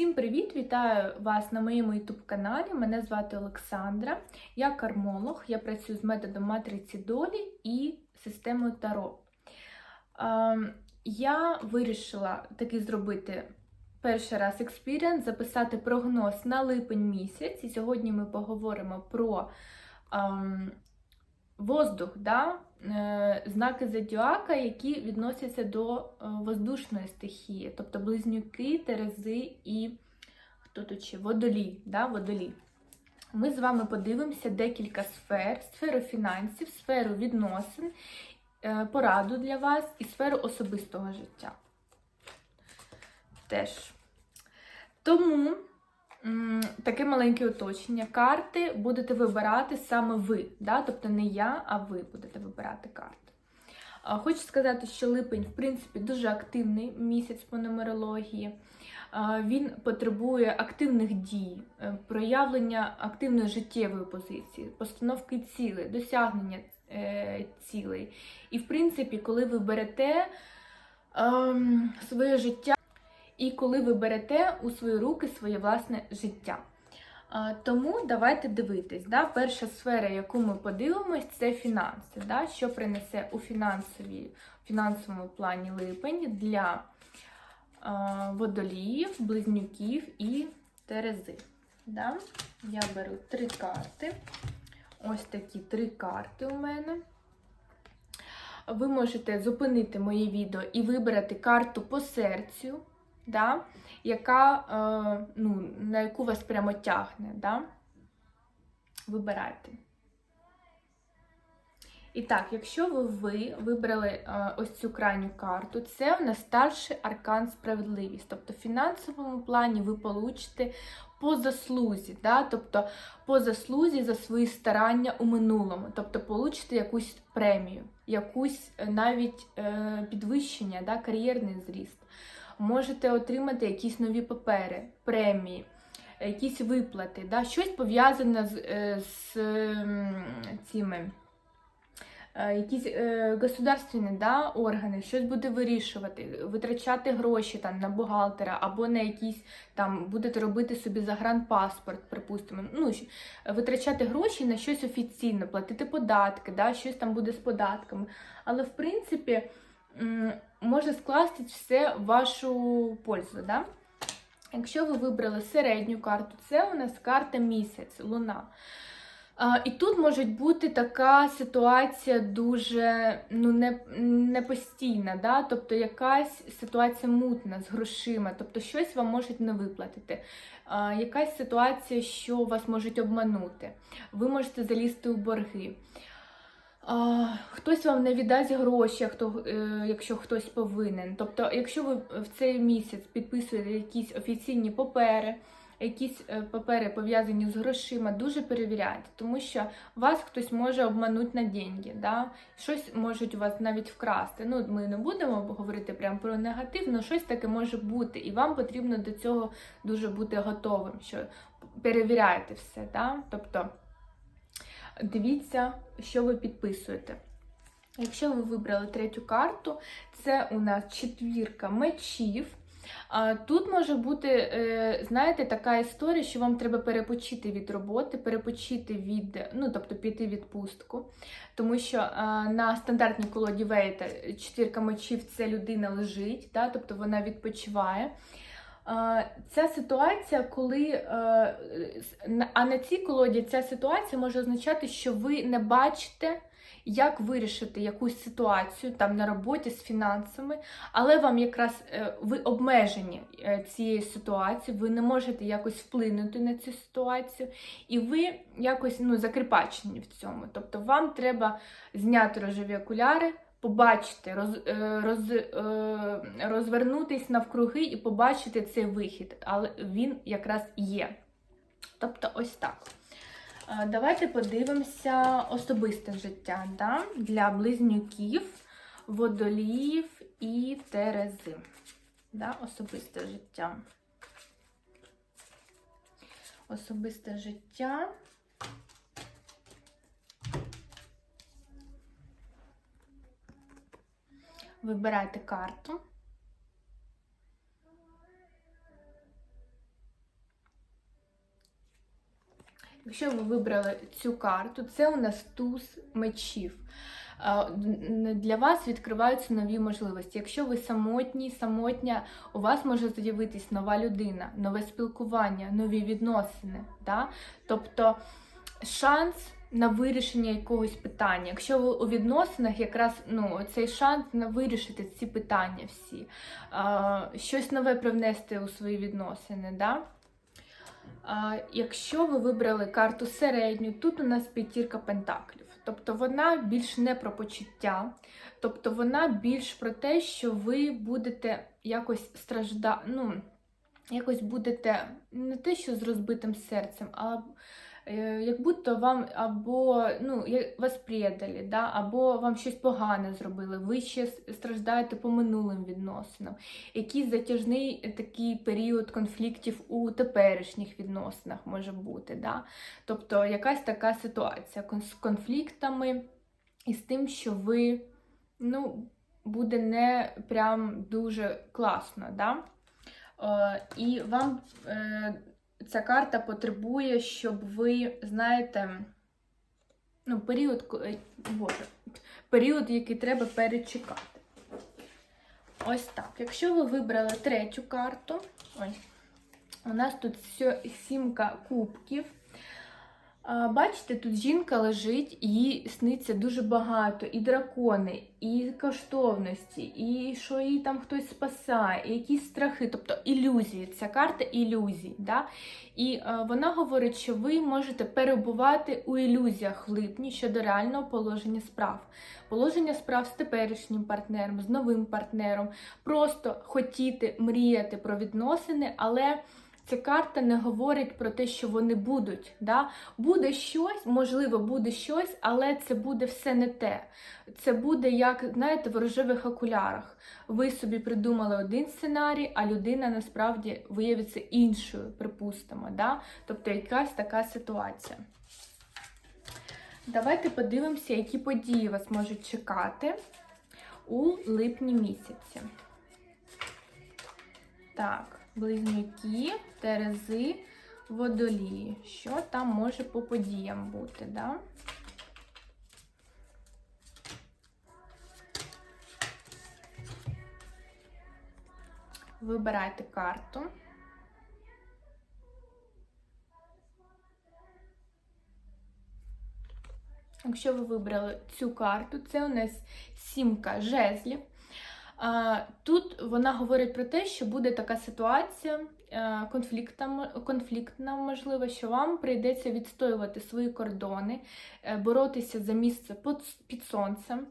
Всім привіт! Вітаю вас на моєму youtube каналі. Мене звати Олександра. Я кармолог, я працюю з методом матриці долі і системою Таро. Ем, Я вирішила таки зробити перший раз експіріанс, записати прогноз на липень місяць. І сьогодні ми поговоримо про ем, воздух, да? е, знаки зодіака, які відносяться до е, воздушної стихії, тобто близнюки, терези і хто тут ще? Водолій. Да? Водолій. Ми з вами подивимося декілька сфер: сферу фінансів, сферу відносин, е, пораду для вас і сферу особистого життя. Теж. Тому таке маленьке уточнення. Карти будете вибирати саме ви. Да? Тобто не я, а ви будете вибирати карти. Хочу сказати, що липень, в принципі, дуже активний місяць по нумерології. Він потребує активних дій, е, проявлення активної життєвої позиції, постановки цілей, досягнення е, цілей. І, в принципі, коли ви берете ем, своє життя, і коли ви берете у свої руки своє власне життя. Тому давайте дивитись. Да? Перша сфера, яку ми подивимось, це фінанси. Да? Що принесе у фінансовій, фінансовому плані липень для а, водоліїв, близнюків і терези. Да? Я беру три карти. Ось такі три карти у мене. Ви можете зупинити моє відео і вибрати карту по серцю, да, яка, е, ну, на яку вас прямо тягне. Да? Вибирайте. І так, якщо ви, ви вибрали е, ось цю крайню карту, це у нас старший аркан справедливість. Тобто в фінансовому плані ви получите по заслузі, да? тобто по заслузі за свої старання у минулому. Тобто получите якусь премію, якусь е, навіть е, підвищення, да? кар'єрний зріст. Можете отримати якісь нові папери, премії. Якісь виплати, да? щось пов'язане з, е, з цими е, якісь е, государственні да, органи, щось буде вирішувати, витрачати гроші там на бухгалтера або на якісь там будете робити собі загранпаспорт, припустимо. Ну, витрачати гроші на щось офіційно, платити податки, да, щось там буде з податками. Але в принципі може скласти все в вашу пользу. Да? Якщо ви вибрали середню карту, це у нас карта місяць, луна. А, І тут може бути така ситуація дуже ну, не, не постійна, да? тобто якась ситуація мутна з грошима, тобто щось вам можуть не виплатити. А, Якась ситуація, що вас можуть обманути. Ви можете залізти у борги. А, Хтось вам не віддасть гроші, хто, е, якщо хтось повинен. Тобто, якщо ви в цей місяць підписуєте якісь офіційні папери, якісь е, папери пов'язані з грошима, дуже перевіряйте, тому що вас хтось може обманути на деньги, да? щось можуть у вас навіть вкрасти. Ну, ми не будемо говорити прямо про негатив, але щось таке може бути, і вам потрібно до цього дуже бути готовим, що перевіряйте все. Да? Тобто дивіться, що ви підписуєте. Якщо ви вибрали третю карту, це у нас четвірка мечів. Тут може бути, е, знаєте, така історія, що вам треба перепочити від роботи, перепочити від, ну, тобто піти відпустку. Тому що на стандартній колоді Вейта четвірка мечів це людина лежить, да, тобто вона відпочиває. Е, Ця ситуація, коли е, а на цій колоді ця ситуація може означати, що ви не бачите, як вирішити якусь ситуацію там на роботі з фінансами, але вам якраз е, ви обмежені цією ситуацією, ви не можете якось вплинути на цю ситуацію, і ви якось ну, закріпачені в цьому. Тобто вам треба зняти рожеві окуляри, побачити, роз, е, роз, е, розвернутись навкруги і побачити цей вихід, але він якраз є. Тобто, ось так. Е, Давайте подивимося особисте життя да? для близнюків, водоліїв і терези. Да? Особисте життя. Особисте життя. вибирайте карту. Якщо ви вибрали цю карту, це у нас туз мечів. Е, для вас відкриваються нові можливості. Якщо ви самотні, самотня, у вас може з'явитись нова людина, нове спілкування, нові відносини. Да? Тобто шанс на вирішення якогось питання. Якщо ви у відносинах, якраз ну, цей шанс на вирішити ці питання всі, а, щось нове привнести у свої відносини. Да? А, якщо ви вибрали карту середню, тут у нас п'ятірка пентаклів. Тобто вона більш не про почуття, тобто вона більш про те, що ви будете якось страждати, ну, якось будете не те, що з розбитим серцем, а як будто вам або ну, вас предали, да? або вам щось погане зробили, ви ще страждаєте по минулим відносинам. Якийсь затяжний е, такий період конфліктів у теперішніх відносинах може бути. Да? Тобто якась така ситуація з конфліктами і з тим, що ви ну, буде не прям дуже класно. Да? Е, і вам е, ця карта потребує, щоб ви, знаєте, ну, період, е, боже, період, який треба перечекати. Ось так. Якщо ви вибрали третю карту, ой, у нас тут сімка кубків. Бачите, тут жінка лежить, їй сниться дуже багато, і дракони, і коштовності, і що її там хтось спасає, і якісь страхи, тобто ілюзії. Ця карта ілюзій. Да? І е, вона говорить, що ви можете перебувати у ілюзіях в липні щодо реального положення справ. Положення справ з теперішнім партнером, з новим партнером, просто хотіти мріяти про відносини, але. Ця карта не говорить про те, що вони будуть. Да? Буде щось, можливо, буде щось, але це буде все не те. Це буде, як, знаєте, в рожевих окулярах. Ви собі придумали один сценарій, а людина насправді виявиться іншою, припустимо. Да? Тобто якась така ситуація. Давайте подивимося, які події вас можуть чекати у липні місяці. Так, близнюки, терези, водолії. Що там може по подіям бути, да? Вибирайте карту. Якщо ви вибрали цю карту, це у нас сімка жезлів. Тут вона говорить про те, що буде така ситуація е, конфліктна, можливо, що вам прийдеться відстоювати свої кордони, е, боротися за місце під- сонцем,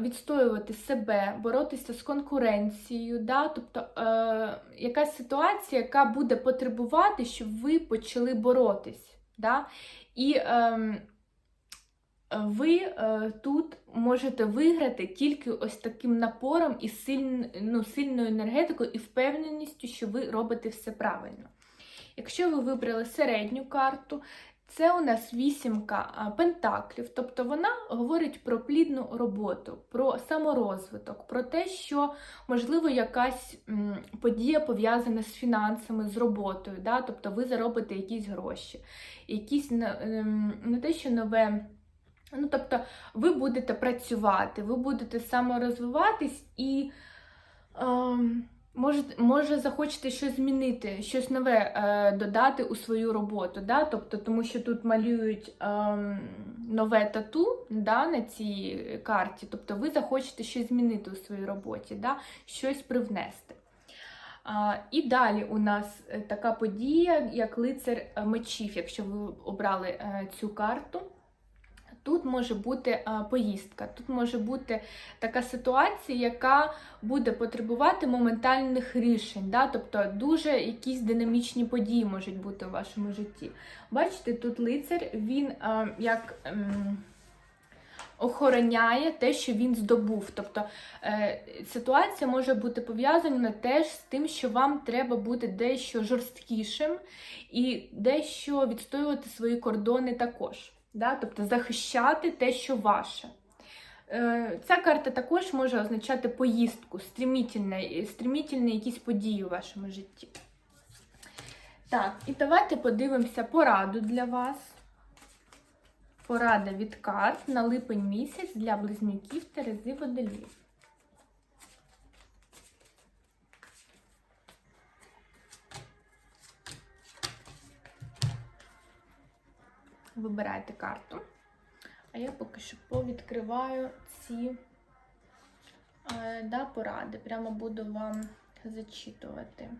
відстоювати себе, боротися з конкуренцією. Да? Тобто е, якась ситуація, яка буде потребувати, щоб ви почали боротись. Да? І е, ви е, тут можете виграти тільки ось таким напором і сильн, ну, сильною енергетикою і впевненістю, що ви робите все правильно. Якщо ви вибрали середню карту, це у нас вісімка пентаклів, тобто вона говорить про плідну роботу, про саморозвиток, про те, що можливо якась подія пов'язана з фінансами, з роботою, да? тобто ви заробите якісь гроші, якісь ем, не те, що нове. Ну, тобто, ви будете працювати, ви будете саморозвиватись і ем, може, може захочете щось змінити, щось нове е, додати у свою роботу. Да? Тобто, тому що тут малюють ем, нове тату да, на цій карті. Тобто ви захочете щось змінити у своїй роботі, да? щось привнести. А, і далі у нас е, така подія, як лицар е, мечів, якщо ви обрали е, цю карту. Тут може бути поїздка, тут може бути така ситуація, яка буде потребувати моментальних рішень. Да? Тобто дуже якісь динамічні події можуть бути у вашому житті. Бачите, тут лицар, він як. ем, Охороняє те, що він здобув. Тобто е, ситуація може бути пов'язана теж з тим, що вам треба бути дещо жорсткішим і дещо відстоювати свої кордони також. Да? Тобто захищати те, що ваше. Е, Ця карта також може означати поїздку, стрімітельні, якісь події у вашому житті. Так, і давайте подивимося пораду для вас Порада від карт на липень місяць для близнюків Терези Водолів. Вибирайте карту. А я поки що повідкриваю ці е, да, поради. Прямо буду вам зачитувати.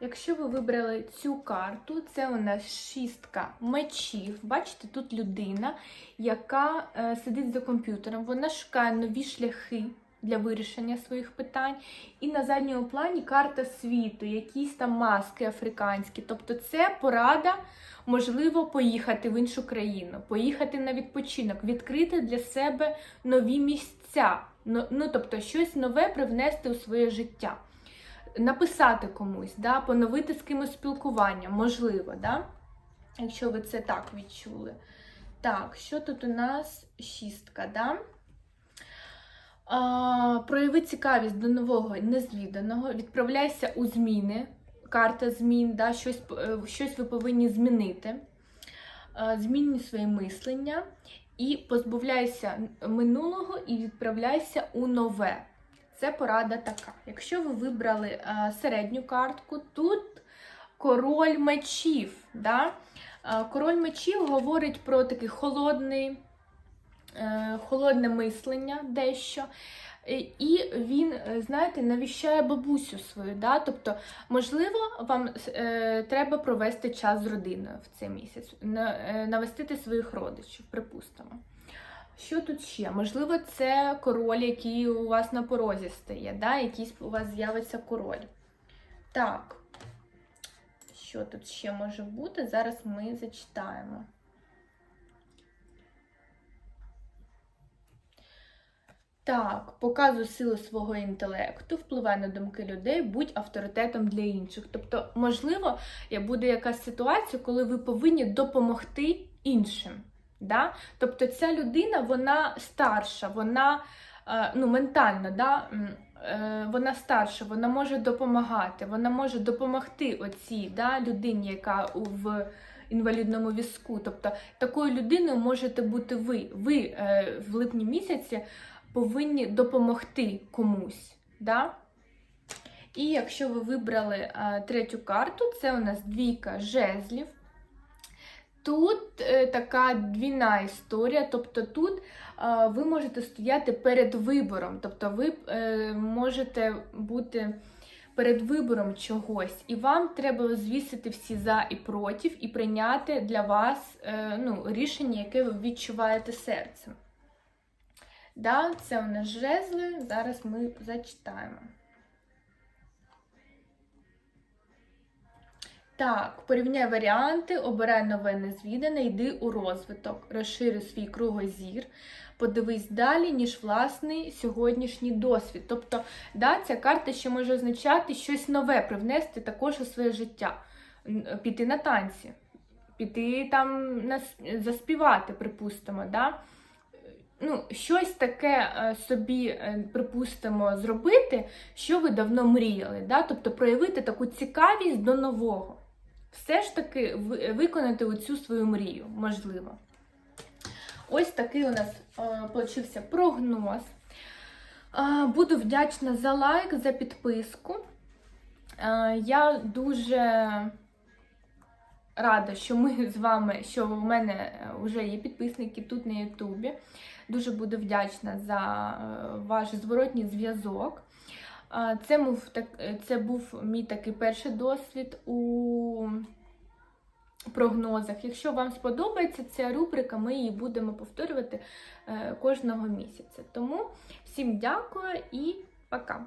Якщо ви вибрали цю карту, це у нас шістка мечів. Бачите, тут людина, яка е, сидить за комп'ютером, вона шукає нові шляхи для вирішення своїх питань. І на задньому плані карта світу, якісь там маски африканські. Тобто це порада, можливо, поїхати в іншу країну, поїхати на відпочинок, відкрити для себе нові місця. Ну, ну тобто, щось нове привнести у своє життя написати комусь, да, поновити з кимось спілкування, можливо, да? якщо ви це так відчули. Так, що тут у нас шістка, да? Прояви цікавість до нового незвіданого, відправляйся у зміни, карта змін, да, щось, е, щось ви повинні змінити. Змінюй своє мислення і позбавляйся минулого і відправляйся у нове. Це порада така. Якщо ви вибрали середню картку, тут король мечів. Да? Король мечів говорить про такий холодний, холодне мислення дещо. І він, знаєте, навіщає бабусю свою. Да? Тобто, можливо, вам е, треба провести час з родиною в цей місяць, е, навестити своїх родичів, припустимо. Що тут ще? Можливо, це король, який у вас на порозі стає, да? якийсь у вас з'явиться король. Так, що тут ще може бути? Зараз ми зачитаємо. Так, показуй силу свого інтелекту, впливай на думки людей, будь авторитетом для інших. Тобто, можливо, буде якась ситуація, коли ви повинні допомогти іншим. Да? Тобто ця людина вона старша, вона е, ну, ментально, да? Е, вона старша, вона може допомагати, вона може допомогти оцій да, людині, яка в інвалідному візку. Тобто такою людиною можете бути ви. Ви е, в липні місяці повинні допомогти комусь. Да? І якщо ви вибрали третю карту, це у нас двійка жезлів. Тут е, така двійна історія, тобто тут е, ви можете стояти перед вибором, тобто ви е, можете бути перед вибором чогось, і вам треба звісити всі за і проти, і прийняти для вас е, ну, рішення, яке ви відчуваєте серцем. Да, Це у нас жезли, зараз ми зачитаємо. Так, порівняй варіанти, обирай нове незвідане, йди у розвиток, розшири свій кругозір, подивись далі, ніж власний сьогоднішній досвід. Тобто, да, ця карта ще може означати щось нове привнести також у своє життя, піти на танці, піти там на, заспівати, припустимо. Да? Ну, Щось таке е, собі, е, припустимо, зробити, що ви давно мріяли. Да? Тобто проявити таку цікавість до нового все ж таки виконати оцю свою мрію, можливо. Ось такий у нас получився прогноз. Буду вдячна за лайк, за підписку. Я дуже рада, що ми з вами, що в мене вже є підписники тут на Ютубі. Дуже буду вдячна за е, ваш зворотній зв'язок. Це був, це був мій такий перший досвід у прогнозах. Якщо вам сподобається ця рубрика, ми її будемо повторювати е, кожного місяця. Тому всім дякую і пока!